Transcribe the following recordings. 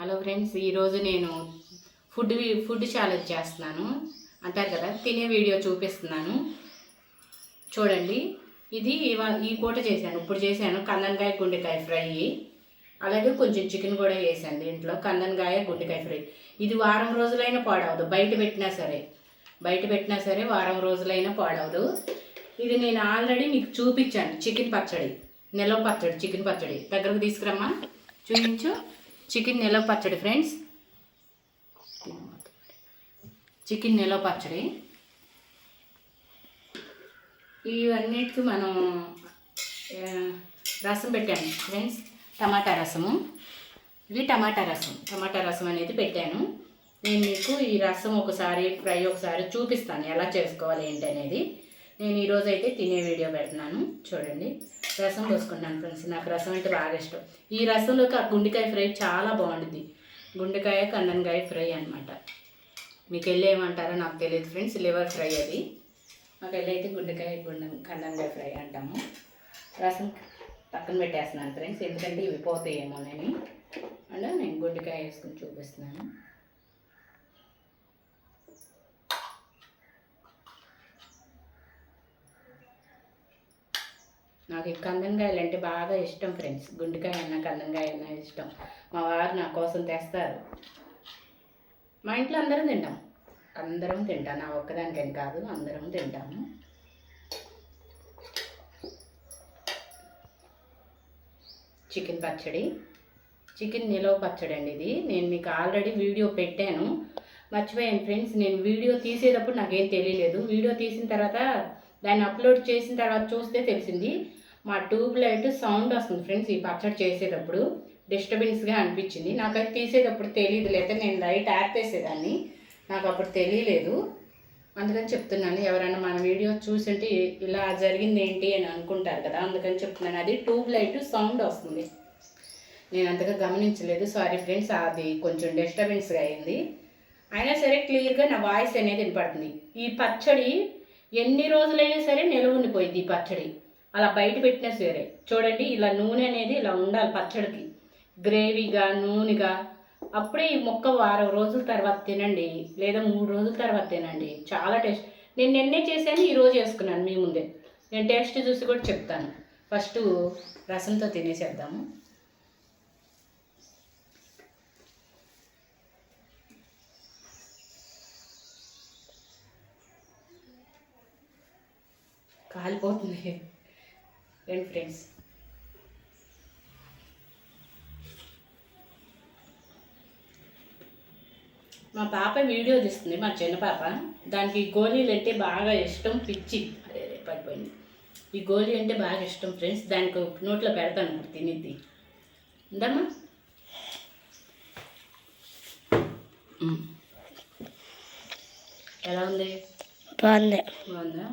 Hello friends ఈరోజు నేను food food challenge చేస్తున్నాను. అంటారు కదా తినే వీడియో చూపిస్తున్నాను. చూడండి. ఇది ఈ పూట చేశాను. ఇప్పుడు చేశాను కందనకాయ గుండెకాయ ఫ్రై. అలాగే కొంచెం చికెన్ కూడా వేసాను దీంట్లో కందనకాయ గుండెకాయ ఫ్రై. ఇది వారం రోజులైనా పాడవదు. బయట పెట్టినా సరే. బయట పెట్టినా సరే వారం రోజులైనా పాడవదు. ఇది నేను ఆల్రెడీ మీకు చూపించాను. చికెన్ పచ్చడి. నిలవ పచ్చడి చికెన్ పచ్చడి. దగ్గరకు తీసుకురమ్మా. చూపించు. చికెన్ నిలవ పచ్చడి ఫ్రెండ్స్. చికెన్ నిలవ పచ్చడి. ఇవన్నిటికి మనం రసం పెట్టాను ఫ్రెండ్స్. టమాటా రసము. ఇవి టమాటా రసం. టమాటా రసం అనేది పెట్టాను. నేను మీకు ఈ రసం ఒకసారి ఫ్రై ఒకసారి చూపిస్తాను ఎలా చేసుకోవాలి ఏంటి అనేది. నేను ఈరోజు అయితే తినే వీడియో పెడుతున్నాను. చూడండి. రసం పోసుకుంటాను ఫ్రెండ్స్. నాకు రసం అంటే బాగా ఇష్టం. ఈ రసంలోకి ఆ గుండెకాయ ఫ్రై చాలా బాగుంటుంది. గుండెకాయ కందనకాయ ఫ్రై అనమాట మీకు వెళ్ళి ఏమంటారో నాకు తెలియదు ఫ్రెండ్స్. లివర్ ఫ్రై అది. మాకు వెళ్ళి అయితే గుండెకాయ గుండె కందనకాయ ఫ్రై అంటాము. రసం పక్కన పెట్టేస్తున్నాను ఫ్రెండ్స్. ఎందుకంటే ఇవి పోతాయేమోనని అండ్ నేను గుండెకాయ వేసుకుని చూపిస్తున్నాను. నాకు ఈ అంటే బాగా ఇష్టం ఫ్రెండ్స్. గుండెకాయ అన్న కందనకాయ అన్న ఇష్టం. మా వారు నా కోసం తెస్తారు. మా ఇంట్లో అందరం తింటాం. అందరం తింటాం. నా ఒక్కదానికని కాదు అందరం తింటాము. చికెన్ పచ్చడి. చికెన్ నిలవ పచ్చడి అండి ఇది. నేను మీకు ఆల్రెడీ వీడియో పెట్టాను. మర్చిపోయాను ఫ్రెండ్స్. నేను వీడియో తీసేటప్పుడు నాకేం తెలియలేదు. వీడియో తీసిన తర్వాత దాన్ని అప్లోడ్ చేసిన తర్వాత చూస్తే తెలిసింది. మా ట్యూబ్ లైట్ సౌండ్ వస్తుంది ఫ్రెండ్స్ ఈ పచ్చడి చేసేటప్పుడు. డిస్టర్బెన్స్గా అనిపించింది. నాకైతే తీసేటప్పుడు తెలియదు లేదా నేను లైట్ ఆర్పేసేదాన్ని నాకు అప్పుడు తెలియలేదు. అందుకని చెప్తున్నాను ఎవరైనా మన వీడియో చూసింటే ఇలా జరిగింది ఏంటి అని అనుకుంటారు కదా అందుకని చెప్తున్నాను. అది ట్యూబ్ లైట్ సౌండ్ వస్తుంది. నేను అంతగా గమనించలేదు. సారీ ఫ్రెండ్స్ అది కొంచెం డిస్టర్బెన్స్గా అయింది. అయినా సరే క్లియర్గా నా వాయిస్ అనేది వినపడుతుంది. ఈ పచ్చడి ఎన్ని రోజులైనా సరే నిలవ ఉండిపోయింది ఈ పచ్చడి. అలా బయట పెట్టినా సరే చూడండి ఇలా నూనె అనేది ఇలా ఉండాలి పచ్చడికి. గ్రేవీగా నూనెగా. అప్పుడే ఈ మొక్క వారం రోజుల తర్వాత తినండి లేదా మూడు రోజుల తర్వాత తినండి. చాలా టేస్ట్. నేను నిన్నే చేశాను ఈరోజు చేసుకున్నాను మీ ముందే. నేను టేస్ట్ చూసి కూడా చెప్తాను. ఫస్ట్ రసంతో తినేసేద్దాము. కాలిపోతుంది. రండి ఫ్రెండ్స్ మా పాప వీడియో తీస్తుంది మా చిన్న పాప. దానికి గోళీలు అంటే బాగా ఇష్టం పిచ్చి. అరే రే, పడిపోయింది. ఈ గోళీ అంటే బాగా ఇష్టం ఫ్రెండ్స్ దానికి నోట్లో పెడతాను ఇప్పుడు తినిద్ది ఉందమ్మా. ఎలా ఉంది? బాగుంది. బాగుందా?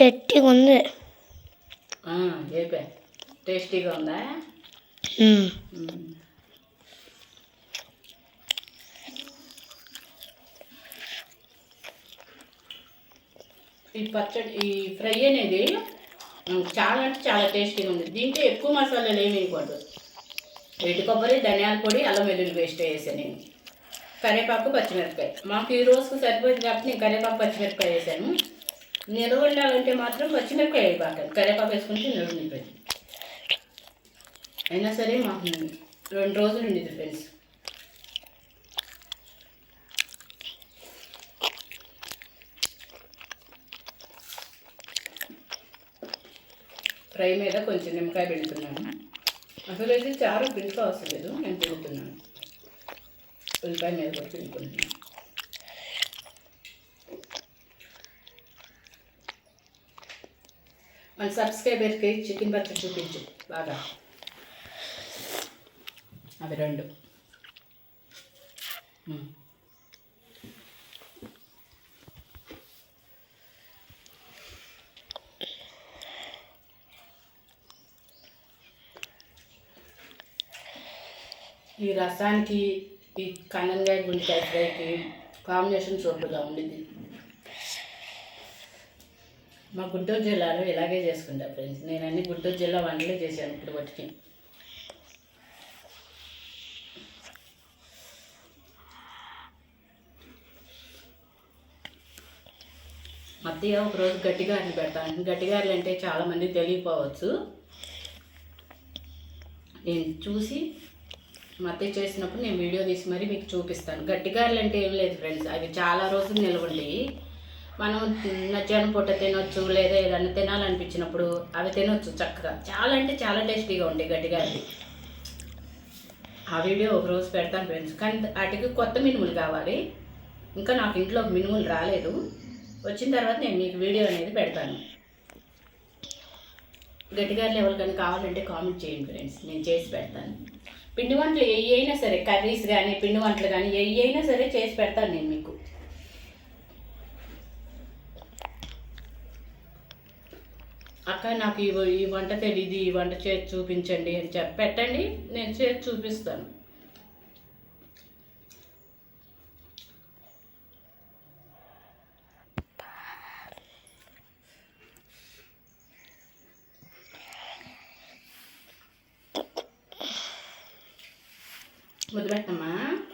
గట్టిగా ఉంది. టేస్టీగా ఉందా. ఈ పచ్చడి ఈ ఫ్రై అనేది చాలా అంటే చాలా టేస్టీగా ఉంది. దీంట్లో ఎక్కువ మసాలాలు ఏమి వేయకూడదు ఎండు కొబ్బరి ధనియాల పొడి అల్లం వెల్లుల్లి పేస్ట్ వేసాను నేను. కరివేపాకు పచ్చిమిరపకాయ. మాకు ఈ రోజుకు సరిపోయింది కాబట్టి నేను కరివేపాకు పచ్చిమిరపకాయ వేసాను. నిల్వ ఉండాలంటే మాత్రం పచ్చిమిరపకాయ వేయబాకండి కరివేపాకు వేసుకుంటే నిల్వ ఉండిపోయింది అయినా సరే మాకు రెండు రోజులు ఉండేది ఫ్రెండ్స్. ఫ్రై మీద కొంచెం నిమ్మకాయ పెడుతున్నాను. అసలు అయితే చారు పిలుపు అవసరం లేదు నేను పెడుతున్నాను ఉల్లిపాయ మీద కూడా పెడుకుంటున్నాను. మళ్ళీ సబ్స్క్రైబర్కి చికెన్ పచ్చడి చూపించు. బాగా. అవి రెండు. ఈ రసానికి ఈ కనంగాయ గుండెకాయ ఫ్రైకి కాంబినేషన్ సూపర్గా ఉండింది మా గుంటూరు జిల్లాలో ఇలాగే చేసుకుంటా ఫ్రెండ్స్. నేను అన్ని గుంటూరు జిల్లా వంటలే చేశాను ఇప్పుడు వాటికి. అత్తయ్య ఒకరోజు గట్టిగారిని పెడతాను గట్టిగారులు అంటే చాలామంది తెలియకపోవచ్చు నేను చూసి మా అత్తయ్య చేసినప్పుడు నేను వీడియో తీసి మరీ మీకు చూపిస్తాను. గట్టిగారులు అంటే ఏం లేదు ఫ్రెండ్స్. అవి చాలా రోజులు నిలవండి మనం నచ్చిన పూట తినొచ్చు లేదా ఏదైనా తినాలనిపించినప్పుడు అవి తినొచ్చు చక్కగా. చాలా అంటే చాలా టేస్టీగా ఉంటాయి గట్టిగారెలు ఆ వీడియో ఒక రోజు పెడతాను ఫ్రెండ్స్. కానీ వాటికి కొత్త మినుములు కావాలి. ఇంకా నాకు ఇంట్లో మినుములు రాలేదు. వచ్చిన తర్వాత నేను మీకు వీడియో అనేది పెడతాను. గట్టిగా లెవెల్ కానీ కావాలంటే కామెంట్ చేయండి ఫ్రెండ్స్. నేను చేసి పెడతాను. పిండి వంటలు ఏ అయినా సరే కర్రీస్ కానీ పిండి వంటలు కానీ ఏ అయినా సరే చేసి పెడతాను నేను మీకు. అక్క నాకు ఈ వంట తెలియదు ఈ వంట చేసి చూపించండి అని చెప్పి పెట్టండి నేను చేసి చూపిస్తాను.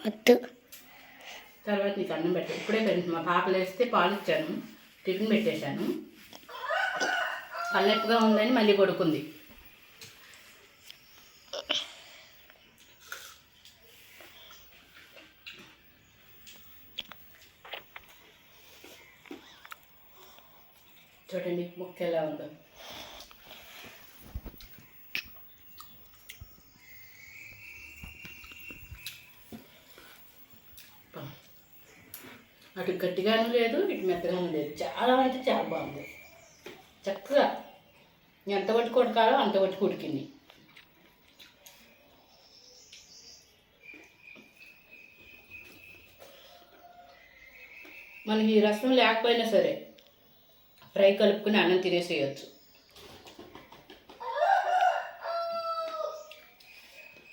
వద్దు. తర్వాత నీకు అన్నం పెట్టు. ఇప్పుడే మా పాపలు వేస్తే పాలు ఇచ్చాను. టిఫిన్ పెట్టేశాను. పల్లెప్పుగా ఉందని మళ్ళీ పడుకుంది చూడండి ముక్క ఎలా ఉందో. అటు గట్టిగానూ లేదు ఇటు మెత్తగానూ లేదు. చాలా అంటే చాలా బాగుంది. చక్కగా ఎంత పట్టి కొడకాలో అంత పట్టుకు ఉడికింది మనకి ఈ రసం లేకపోయినా సరే ఫ్రై కలుపుకుని అన్నం తినేసేయచ్చు.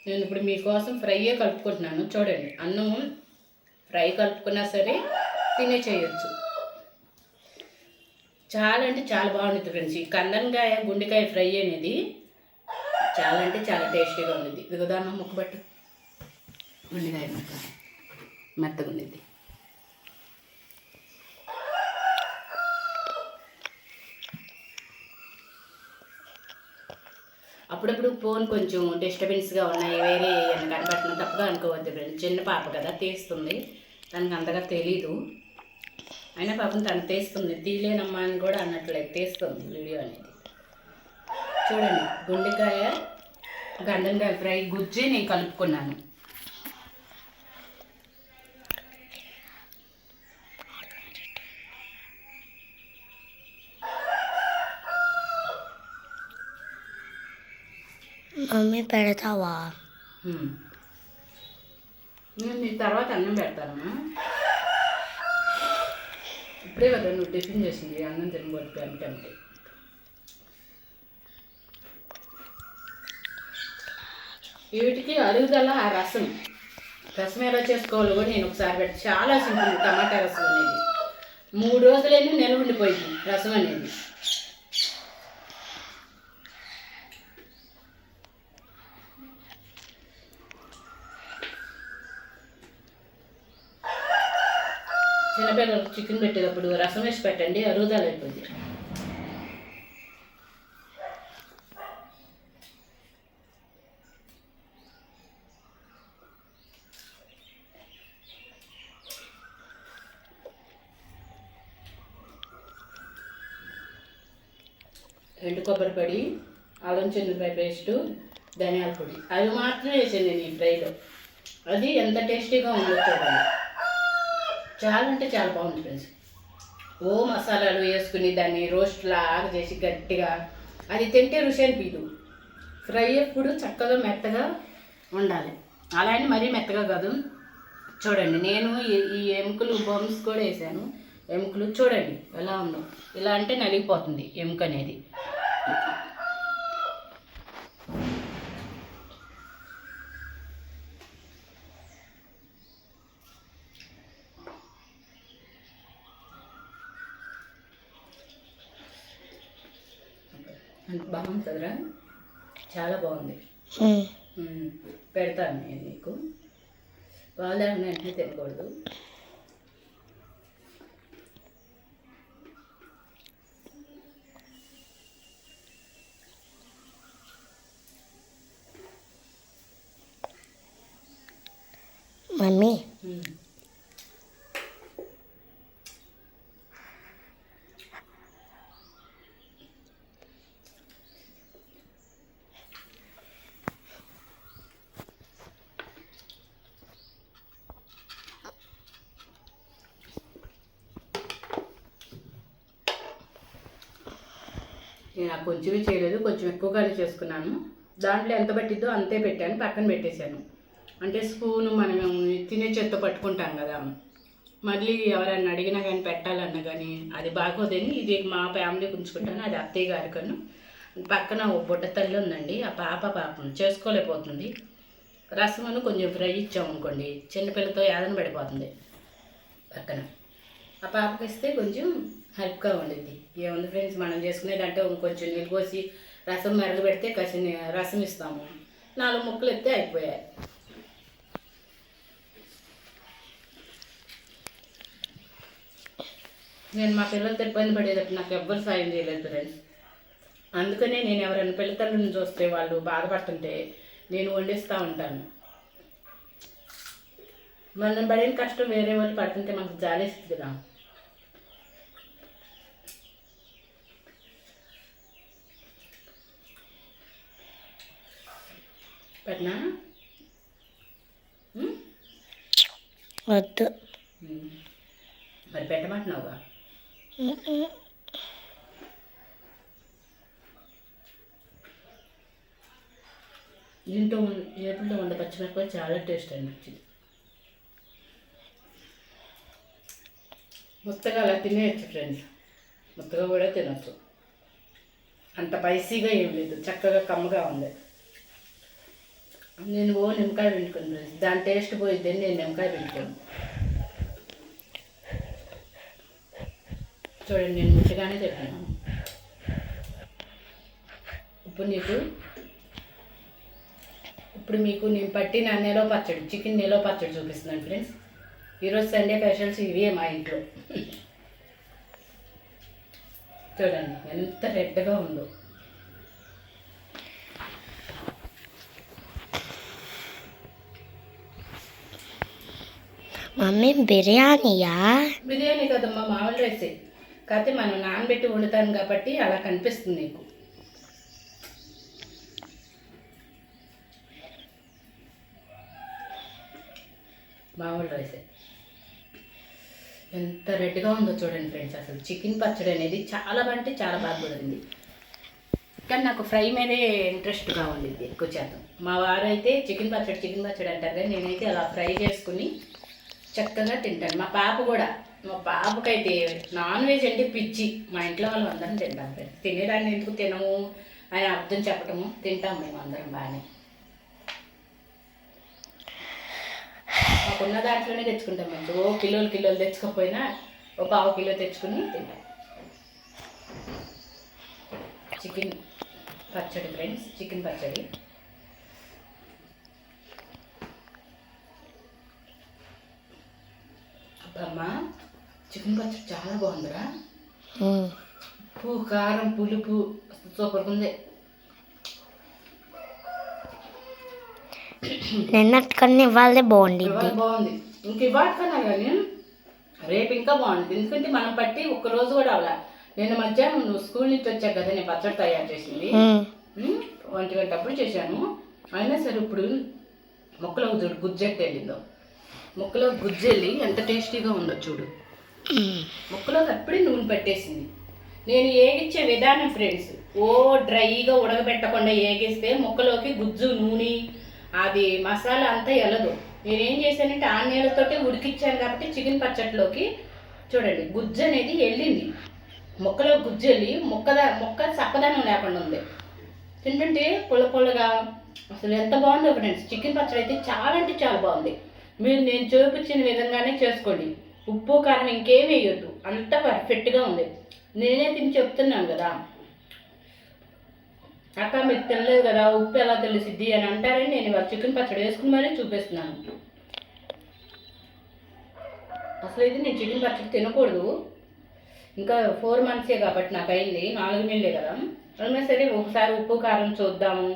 నేను ఇప్పుడు మీకోసం ఫ్రైయే కలుపుకుంటున్నాను. చూడండి అన్నము ఫ్రై కలుపుకున్నా సరే తినే చేయొచ్చు చాలా అంటే చాలా బాగుంది ఫ్రెండ్స్ ఈ కందనకాయ గుండెకాయ ఫ్రై అనేది చాలా అంటే చాలా టేస్టీగా ఉంది ఇది దాన్ని ముక్క పట్టు. గుండెకాయ ముక్క. మెత్తగా ఉండేది అప్పుడప్పుడు ఫోన్ కొంచెం డిస్టర్బెన్స్గా ఉన్నాయి వేరే ఏమైనా కనబడుతున్నా తప్పుగా అనుకోవద్దు ఫ్రెండ్స్ చిన్న పాప కదా తీస్తుంది. దానికి అంతగా తెలీదు. అయినా పాపం తను తీస్తుంది తీలేనమ్మా అని కూడా అన్నట్లేదు తీస్తుంది వీడియో అనేది. చూడండి గుండెకాయ గండంకాయ ఫ్రై గుజ్జి నేను కలుపుకున్నాను. మమ్మీ పెడతావా. నేను తర్వాత అన్నం పెడతానమ్మా. ఇప్పుడే కదా నువ్వు టిఫిన్ చేసింది అన్నం తినబోతు అంటే వీటికి అరుగుదల ఆ రసం. రసం ఎలా చేసుకోవాలో కూడా నేను ఒకసారి పెట్టి చాలా సింపుల్ టమాటా రసం అనేది. మూడు రోజులైనా నిల్వ ఉండిపోయింది రసం అనేది. చిన్నపిల్లలకు చికెన్ పెట్టేటప్పుడు రసం వేసి పెట్టండి అరుగుదల అయిపోయింది ఎండు కొబ్బరి పొడి అల్లం చిన్నపాయ పేస్టు ధనియాల పొడి. అవి మాత్రమే వేసాను నేను ఈ ఫ్రైలో అది ఎంత టేస్టీగా ఉందో చూడండి. చాలా అంటే చాలా బాగుంది ఫ్రెండ్స్. ఓ మసాలాలు వేసుకుని దాన్ని రోస్ట్ లాగా చేసి గట్టిగా అది తింటే రుచి అనిపించదు. ఫ్రై ఎప్పుడు చక్కగా మెత్తగా ఉండాలి. అలా అని మరీ మెత్తగా కాదు. చూడండి నేను ఈ- ఈ ఎముకలు బొమ్స్ కూడా వేసాను. ఎముకలు చూడండి ఎలా ఉందో. ఇలా అంటే నలిగిపోతుంది ఎముక అనేది. అంత బాగుంటుందిరా. చాలా బాగుంది. పెడతాను నేను నీకు. వాళ్ళని వెంటనే తినకూడదు మమ్మీ ఉమ్. నేను ఆ కొంచెమే చేయలేదు కొంచెం ఎక్కువగానే చేసుకున్నాను. దాంట్లో ఎంత పట్టిద్దో అంతే పెట్టాను పక్కన పెట్టేశాను. అంటే స్పూను మనం తినే చేత్తో పట్టుకుంటాం కదా. మళ్ళీ ఎవరైనా అడిగినా కానీ పెట్టాలన్నా కానీ అది బాగోదని ఇది మా ఫ్యామిలీకి ఉంచుకుంటాను అది అత్తయ్య గారికను పక్కన ఓ బుడ్డ తల్లి ఉందండి ఆ పాప పాపం చేసుకోలేకపోతుంది. రసమును కొంచెం ఫ్రై ఇచ్చామనుకోండి చిన్నపిల్లతో యాదన పడిపోతుంది పక్కన. ఆ పాపకి ఇస్తే కొంచెం హెల్ప్గా ఉండిద్ది. ఏముంది ఫ్రెండ్స్ మనం చేసుకునేదంటే కొంచెం నీళ్ళు పోసి రసం మెరగబెడితే కసి రసం ఇస్తాము. నాలుగు ముక్కలు ఎత్తే అయిపోయాయి. నేను మా పిల్లలతో ఇబ్బంది పడేటప్పుడు నాకు ఎవ్వరు సాయం చేయలేదు ఫ్రెండ్స్. అందుకనే నేను ఎవరైనా పిల్లతల్లిని చూస్తే వాళ్ళు బాధపడుతుంటే నేను వండిస్తూ ఉంటాను. మనం పడిన కష్టం వేరే వాళ్ళు పడుతుంటే మనకు జాలేస్తుంది కదా. పెట్టనా? వద్దు. మరి పెట్టమంటున్నావుగా? దీంట్లో ఉన్న- ఏపుల్లో ఉండే పచ్చిమిరపకాయ చాలా టేస్ట్ అనిపించింది ముత్తగా అలా తినేయచ్చు ఫ్రెండ్స్ ముత్తగా కూడా తినొచ్చు. అంత స్పైసీగా ఏం లేదు. చక్కగా కమ్మగా ఉంది. నేను ఓ నిమ్మకాయ పిండుకుని ఫ్రెండ్స్. దాని టేస్ట్ పోయిద్దని నేను నిమ్మకాయ పిండుకోను. చూడండి నేను ముందుగానే చెప్పాను. ఇప్పుడు నీకు. ఇప్పుడు మీకు నేను పట్టిన నెలో పచ్చడి చికెన్ నెలో పచ్చడి చూపిస్తున్నాను ఫ్రెండ్స్. ఈరోజు సండే స్పెషల్స్ ఇవే మా ఇంట్లో. చూడండి ఎంత రెడ్గా ఉందో. మమ్మీ బిర్యానీయా? బిర్యానీ కదమ్మా మామూలు రైసే. కాకపోతే మనం నానబెట్టి వండుతాను కాబట్టి అలా కనిపిస్తుంది నీకు. మామూలు రైసే. ఎంత రెడ్గా ఉందో చూడండి ఫ్రెండ్స్ అసలు చికెన్ పచ్చడి అనేది చాలా అంటే చాలా బాగా కుదిరింది. కానీ నాకు ఫ్రై మీదే ఇంట్రెస్ట్గా ఉండిద్ది ఎక్కువ శాతం. మా వారు అయితే చికెన్ పచ్చడి చికెన్ పచ్చడి అంటారు కానీ నేనైతే అలా ఫ్రై చేసుకుని చక్కగా తింటాడు. మా పాప కూడా. మా పాపకైతే నాన్ వెజ్ అంటే పిచ్చి. మా ఇంట్లో వాళ్ళు అందరం తింటాం. ఫ్రెండ్స్ తినేదాన్ని ఎందుకు తినము అని అర్థం చెప్పటము తింటాం మేము అందరం బాగానే. మాకున్న దాంట్లోనే తెచ్చుకుంటాం మేము. ఓ కిలోలు కిలోలు తెచ్చుకోకపోయినా ఓ పావు కిలో తెచ్చుకుని తింటాం. చికెన్ పచ్చడి ఫ్రెండ్స్ చికెన్ పచ్చడి. అబ్బమ్మా చికెన్ పచ్చడి చాలా బాగుందిరా. ఉప్పు కారం పులుపు సూపర్గా ఉంది నిన్నటికన్నా ఇవాళే బాగుండిద్ది. ఇవాళ బాగుంది. ఇంక ఇవాళ కన్నా కానీ రేపు ఇంకా బాగుంటుంది ఎందుకంటే మనం పట్టి ఒక్క రోజు కూడా అవలా నిన్న మధ్యాహ్నం నువ్వు స్కూల్ నుంచి వచ్చాక కదా నేను పచ్చడి తయారు చేసింది. ఒంటి గంట అప్పుడు చేశాను. అయినా సరే ఇప్పుడు ముక్కలో చూడు గుజ్జెట్ వెళ్ళిందో. ముక్కలో గుజ్జెళ్ళి ఎంత టేస్టీగా ఉందో చూడు. ముక్కలో అప్పుడే నూనె పట్టేసింది. నేను ఏగిచ్చే విధానం ఫ్రెండ్స్ ఓ డ్రైగా ఉడకబెట్టకుండా ఏగిస్తే ముక్కలోకి గుజ్జు నూనె అది మసాలా అంతా ఎలదు నేనేం చేశానంటే ఆ నీళ్ళతోటే ఉడికిచ్చాను కాబట్టి చికెన్ పచ్చట్లోకి చూడండి గుజ్జు అనేది వెళ్ళింది ముక్కలో గుజ్జు వెళ్ళి ముక్కదా ముక్క చక్కదనం లేకుండా ఉంది. తింటుంటే పుల్ల పుల్లగా అసలు ఎంత బాగుందో ఫ్రెండ్స్. చికెన్ పచ్చడి అయితే చాలా అంటే చాలా బాగుంది. మీరు నేను చూపించిన విధంగానే చేసుకోండి. ఉప్పు కారం ఇంకేం వేయొద్దు. అంత పర్ఫెక్ట్గా ఉంది. నేనే తిని చెప్తున్నాను కదా. అక్క మీకు తినలేదు కదా. ఉప్పు ఎలా తెలిసిద్ది అని అంటారని నేను ఇవాళ చికెన్ పచ్చడి వేసుకుని మరీ చూపిస్తున్నాను. అసలు ఇది నేను చికెన్ పచ్చడి తినకూడదు. ఇంకా ఫోర్ మంత్సే కాబట్టి నాకు అయింది. నాలుగు నెలలే కదా. అయినా సరే ఒకసారి ఉప్పు కారం చూద్దాము.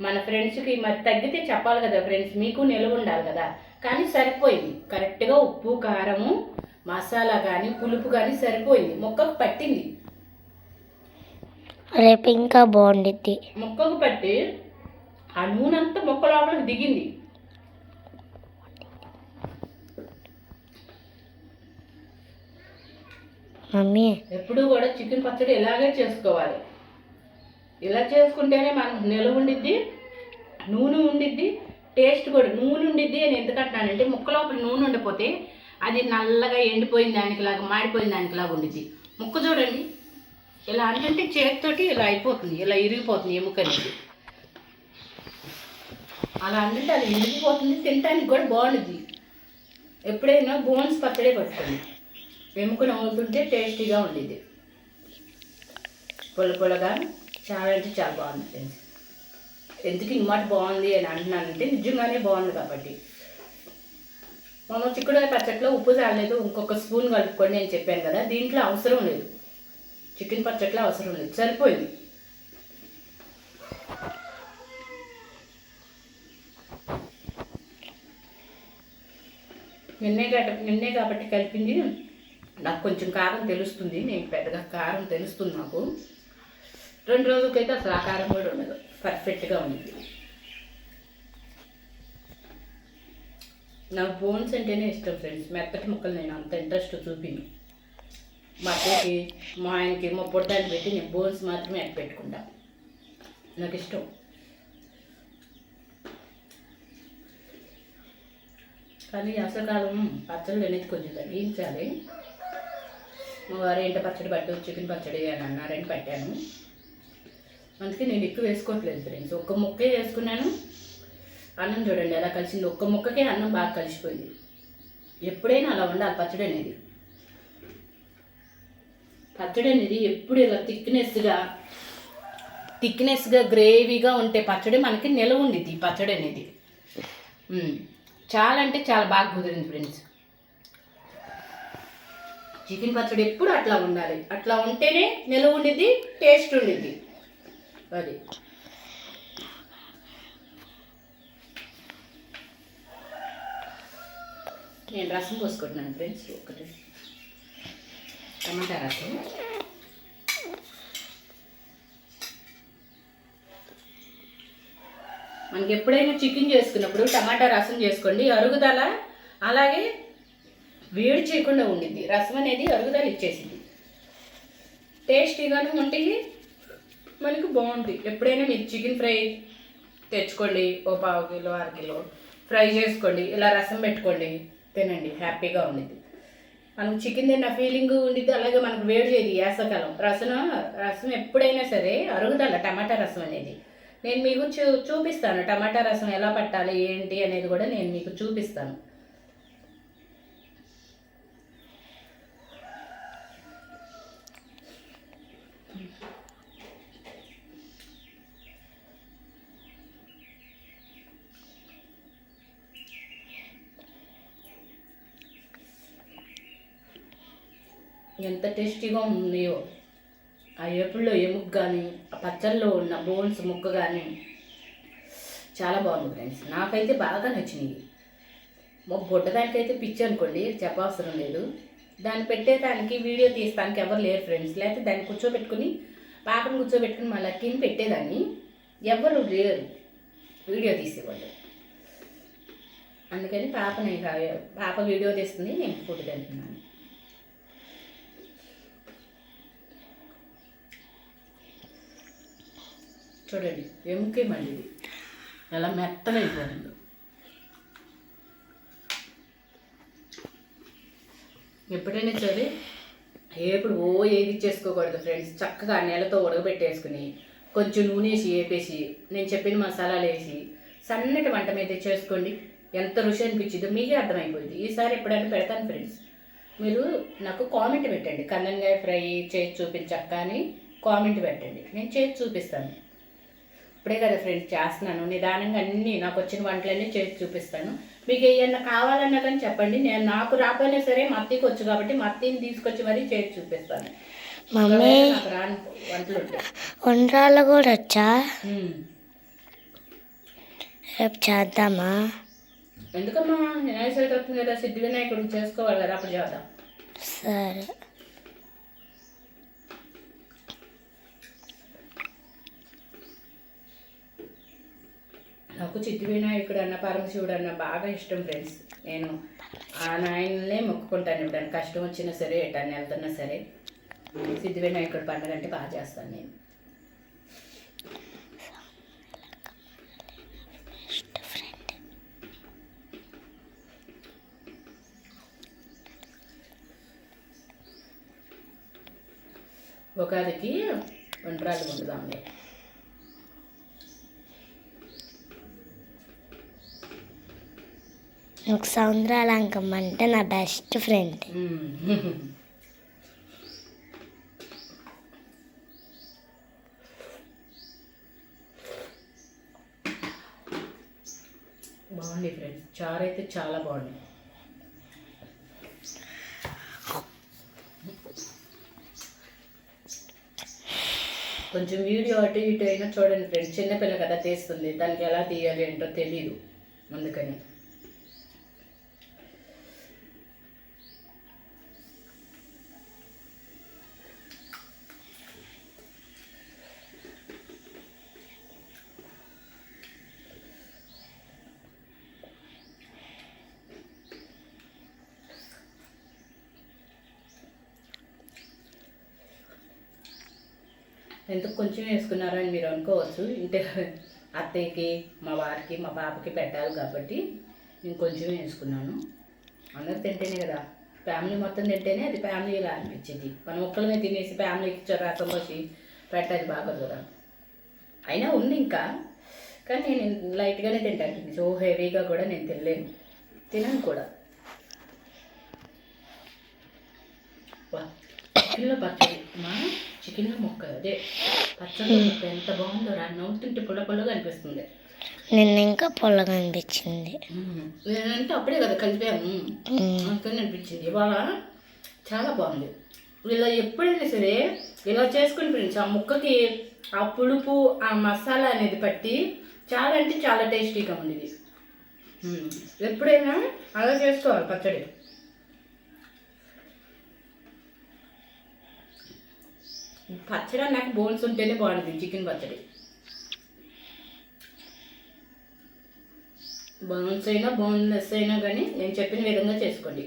మన ఫ్రెండ్స్కి మరి తగ్గితే చెప్పాలి కదా ఫ్రెండ్స్ మీకు నిలువ ఉండాలి కదా. కానీ సరిపోయింది. కరెక్ట్గా ఉప్పు కారము మసాలా కానీ పులుపు కానీ సరిపోయింది. మొక్కకు పట్టింది. రేపు ఇంకా బాగుండిద్ది. మొక్కకు పట్టి ఆ నూనె అంతా మొక్క లోపలికి దిగింది. మమ్మీ. ఎప్పుడు కూడా చికెన్ పచ్చడి ఇలాగే చేసుకోవాలి. ఇలా చేసుకుంటేనే మనకు నిలవ ఉండిద్ది నూనె ఉండిద్ది టేస్ట్ కూడా నూనె ఉండిద్ది నేను ఎందుకంటున్నానంటే ముక్క లోపల నూనె ఉండిపోతే అది నల్లగా ఎండిపోయిన దానికిలాగా మాడిపోయిన దానికిలాగా ఉండిద్ది. ముక్క చూడండి. ఇలా అంటే చేతితోటి ఇలా అయిపోతుంది ఇలా ఇరిగిపోతుంది ఎముక అనేది. అలా అంటే అది ఇరిగిపోతుంది తినడానికి కూడా బాగుంటుంది ఎప్పుడైనా బోన్స్ పచ్చడే పట్టుకోండి. ఎముక నవ్వుతుంటే టేస్టీగా ఉండిద్ది. పొల పొలగా చాలా అంటే చాలా బాగుంది ఫ్రెండ్స్. ఎందుకు ఇన్నమాట బాగుంది అని అంటున్నానంటే నిజంగానే బాగుంది కాబట్టి. మనం చిక్కుడుకాయ పచ్చట్లో ఉప్పు చాలలేదు ఇంకొక స్పూన్ కలుపుకోండి నేను చెప్పాను కదా దీంట్లో అవసరం లేదు. చికెన్ పచ్చట్లో అవసరం లేదు. సరిపోయింది. నిన్నే గట నిన్నే కాబట్టి కలిపింది. నాకు కొంచెం కారం తెలుస్తుంది నేను పెద్దగా కారం తెలుస్తుంది నాకు. రెండు రోజులకైతే అసలు ఆ కారం కూడా ఉండదు. పర్ఫెక్ట్గా ఉంది. నాకు బోన్స్ అంటేనే ఇష్టం ఫ్రెండ్స్ మెత్తటి ముక్కలు నేను అంత ఇంట్రెస్ట్ చూపిను. మా అత్తయ్యకి మా ఆయనకి మా పొట్టాన్ని పెట్టి నేను బోన్స్ మాత్రమే ఎక్క పెట్టుకుంటా. నాకు ఇష్టం. కానీ అసలకాలం పచ్చళ్ళు అనేది కొంచెం తగ్గించాలి. మా వారు ఏంటో పచ్చడి పట్టు చికెన్ పచ్చడి అని అన్నారని పట్టాను. అందుకే నేను ఎక్కువ వేసుకోవట్లేదు ఫ్రెండ్స్. ఒక్క ముక్కే వేసుకున్నాను. అన్నం చూడండి ఎలా కలిసింది. ఒక్క ముక్కకే అన్నం బాగా కలిసిపోయింది. ఎప్పుడైనా అలా ఉండాలి పచ్చడి అనేది. పచ్చడి అనేది ఎప్పుడు ఇలా థిక్నెస్గా థిక్నెస్గా గ్రేవీగా ఉంటే పచ్చడి మనకి నిలవ ఉండిద్ది ఈ పచ్చడి అనేది. చాలా అంటే చాలా బాగా కుదిరింది ఫ్రెండ్స్. చికెన్ పచ్చడి ఎప్పుడు అట్లా ఉండాలి. అట్లా ఉంటేనే నిలవ ఉండిద్ది టేస్ట్ ఉండిద్ది. అది నేను రసం పోసుకుంటున్నాను ఫ్రెండ్స్ ఒకటి టమాటా రసం మనకి ఎప్పుడైనా చికెన్ చేసుకున్నప్పుడు టమాటా రసం చేసుకోండి అరుగుదల అలాగే వేడి చేయకుండా ఉండింది. రసం అనేది అరుగుదల ఇచ్చేసింది. టేస్టీగాను ఉంటుంది మనకు బాగుంటుంది ఎప్పుడైనా మీరు చికెన్ ఫ్రై తెచ్చుకోండి ఓ పావు కిలో అర కిలో. ఫ్రై చేసుకోండి ఇలా రసం పెట్టుకోండి తినండి హ్యాపీగా ఉండిద్ది. మనకు చికెన్ తిన్న ఫీలింగ్ ఉండిద్ది అలాగే మనకు వేడి చేయదు వేసవకాలం రసం రసం ఎప్పుడైనా సరే అరుగుదల టమాటా రసం అనేది. నేను మీకు చూ చూపిస్తాను టమాటా రసం ఎలా పట్టాలి ఏంటి అనేది కూడా నేను మీకు చూపిస్తాను. ఎంత టేస్టీగా ఉన్నాయో. ఆ ఏపుల్లో ఎముక కానీ ఆ పచ్చల్లో ఉన్న బోన్స్ ముక్క కానీ చాలా బాగుంది ఫ్రెండ్స్. నాకైతే బాగా నచ్చినాయి. మా బుడ్డదానికైతే పిచ్చి అనుకోండి చెప్పవసరం లేదు. దాన్ని పెట్టేదానికి వీడియో తీస్తానికి ఎవరు లేరు ఫ్రెండ్స్. లేకపోతే దాన్ని కూర్చోబెట్టుకుని పాపను కూర్చోబెట్టుకుని మా లక్కీని పెట్టేదాన్ని. ఎవరు లేరు. వీడియో తీసేవాళ్ళు. అందుకని పాపని పాప వీడియో తీస్తుంది నేను ఫుడ్ తింటున్నాను. చూడండి ఎముకే మళ్ళీ ఇది. ఎలా మెత్తగా ఎప్పుడైనా సరే ఏపుడు ఓ ఏది చేసుకోకూడదు ఫ్రెండ్స్. చక్కగా నెలతో ఉడకబెట్టేసుకుని కొంచెం నూనె వేసి వేపేసి నేను చెప్పిన మసాలాలు వేసి సన్నటి వంట మీద చేసుకోండి ఎంత రుచి అనిపించిందో మీకే అర్థమైపోయింది. ఈసారి ఎప్పుడైనా పెడతాను ఫ్రెండ్స్. మీరు నాకు కామెంట్ పెట్టండి. కన్నెనకాయ ఫ్రై చేసి చూపించక్క అని కామెంట్ పెట్టండి. నేను చేసి చూపిస్తాను. ఇప్పుడే కదా ఫ్రెండ్స్ చేస్తున్నాను. నిదానంగా అన్నీ నాకు వచ్చిన వంటలన్నీ చేసి చూపిస్తాను. మీకు ఏమన్నా కావాలన్నా కానీ చెప్పండి. నేను నాకు రాకపోయినా సరే మా అత్తయ్యకి వచ్చు కాబట్టి మా అత్తయ్యని తీసుకొచ్చి మరీ చేసి చూపిస్తాను. మమ్మీ ఒకవేళ నాకు రాని వంటలు వంటలు కూడా వచ్చా. రేపు చేద్దామా? ఎందుకమ్మా? వినాయక చవితి వస్తుంది కదా సిద్ధి వినాయకుడికి చేసుకోవాలి కదా అప్పుడు చేద్దాం. సరే. నాకు చిత్తి వినాయకుడు అన్న పరమశివుడు అన్న బాగా ఇష్టం ఫ్రెండ్స్ నేను ఆ నాయనలే మొక్కుకుంటాను ఇప్పుడు కష్టం వచ్చినా సరే ఎటన్నా వెళ్తున్నా సరే సిద్ధి వినాయకుడు పండుగ అంటే బాగా చేస్తాను నేను. ఉగాదికి వంటరాలు వండుదాంలే. నాకు సౌందరాలంకమ్మ అంటే నా బెస్ట్ ఫ్రెండ్ బాగుంది ఫ్రెండ్స్ చారు అయితే చాలా బాగుంది. కొంచెం వీడియో అటు ఇటు అయినా చూడండి ఫ్రెండ్స్ చిన్నపిల్ల కదా తీస్తుంది. దానికి ఎలా తీయాలి ఏంటో తెలియదు అందుకని. ఎంత కొంచెం వేసుకున్నారని మీరు అనుకోవచ్చు. ఇంటే అత్తయ్యకి మా వారికి మా పాపకి పెట్టాలి కాబట్టి నేను కొంచెం వేసుకున్నాను. అందరూ తింటేనే కదా. ఫ్యామిలీ మొత్తం తింటేనే అది ఫ్యామిలీ ఇలా అనిపించింది. మనం ఒక్కళ్ళనే తినేసి ఫ్యామిలీకి చ- రసం పోసి పెట్టాలి బాగా కదా. అయినా ఉంది ఇంకా. కానీ నేను లైట్గానే తింటాను. సో హెవీగా కూడా నేను తినలేను. తినను కూడా. వా పచ్చడి. మా చికెన్లో ముక్క అదే పచ్చడి ముక్క ఎంత బాగుందో రా నవ్వుతుంటే పుల్ల పుల్లగా అనిపిస్తుంది. నిన్న ఇంకా పొల్లగా అనిపించింది. అంటే అప్పుడే కదా కలిపాము. అందుకని అనిపించింది. ఇవాళ చాలా బాగుంది. ఇలా ఎప్పుడైనా సరే ఇలా చేసుకుని ఫ్రెండ్స్ ఆ ముక్కకి ఆ పులుపు ఆ మసాలా అనేది పట్టి చాలా అంటే చాలా టేస్టీగా ఉండేది. ఎప్పుడైనా అలా చేసుకోవాలి పచ్చడి. పచ్చడి నాకు బోన్స్ ఉంటేనే బాగుంటుంది చికెన్ పచ్చడి. బోన్స్ అయినా బోన్లెస్ అయినా కానీ నేను చెప్పిన విధంగా చేసుకోండి.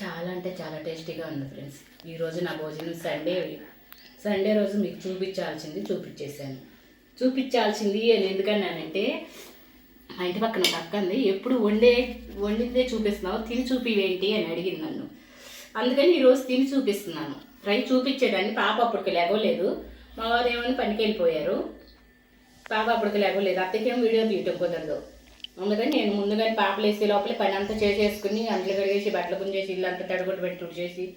చాలా అంటే చాలా టేస్టీగా ఉంది ఫ్రెండ్స్. ఈరోజు నా భోజనం సండే. సండే రోజు మీకు చూపించాల్సింది చూపించేశాను. చూపించాల్సింది అని ఎందుకన్నానంటే మా ఇంటి పక్కన పక్కంది ఎప్పుడు వండే వండిందే చూపిస్తున్నావు తిని చూపివేంటి అని అడిగింది నన్ను. అందుకని ఈరోజు తిని చూపిస్తున్నాను. ఫ్రై చూపించేదాన్ని పాప అప్పటికి లేవలేదు. మా వారు ఏమని పనికి వెళ్ళిపోయారు పాప అప్పటికి లేవలేదు. అత్తకేం వీడియో తీయటం కుదరదు. అందుకని నేను ముందుగానే పాపలు వేసే లోపల పని అంతా చేసేసుకుని అంట్లు కడిగేసి బట్టలు పుంజేసి ఇల్లు అంతా తడగొట్టు పెట్టి చేసి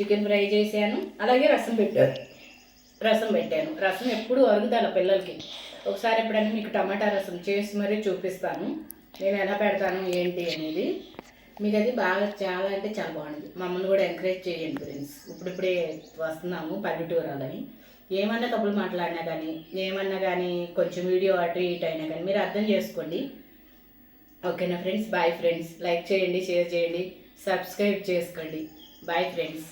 చికెన్ ఫ్రై చేశాను. అలాగే రసం పెట్టాను. రసం పెట్టాను. రసం ఎప్పుడు అరుగుదల పిల్లలకి. ఒకసారి ఎప్పుడైనా మీకు టమాటా రసం చేసి మరీ చూపిస్తాను. నేను ఎలా పెడతాను ఏంటి అనేది. మీకు అది బాగా చాలా అంటే చాలా బాగుంది మమ్మల్ని కూడా ఎంకరేజ్ చేయండి ఫ్రెండ్స్ ఇప్పుడిప్పుడే వస్తున్నాము పల్లెటూరాలని. ఏమన్నా తప్పులు మాట్లాడినా కానీ ఏమన్నా కానీ కొంచెం వీడియో అటు ఇటు అయినా కానీ మీరు అర్థం చేసుకోండి. ఓకేనా ఫ్రెండ్స్ బాయ్ ఫ్రెండ్స్ లైక్ చేయండి షేర్ చేయండి. సబ్స్క్రైబ్ చేసుకోండి. Bye friends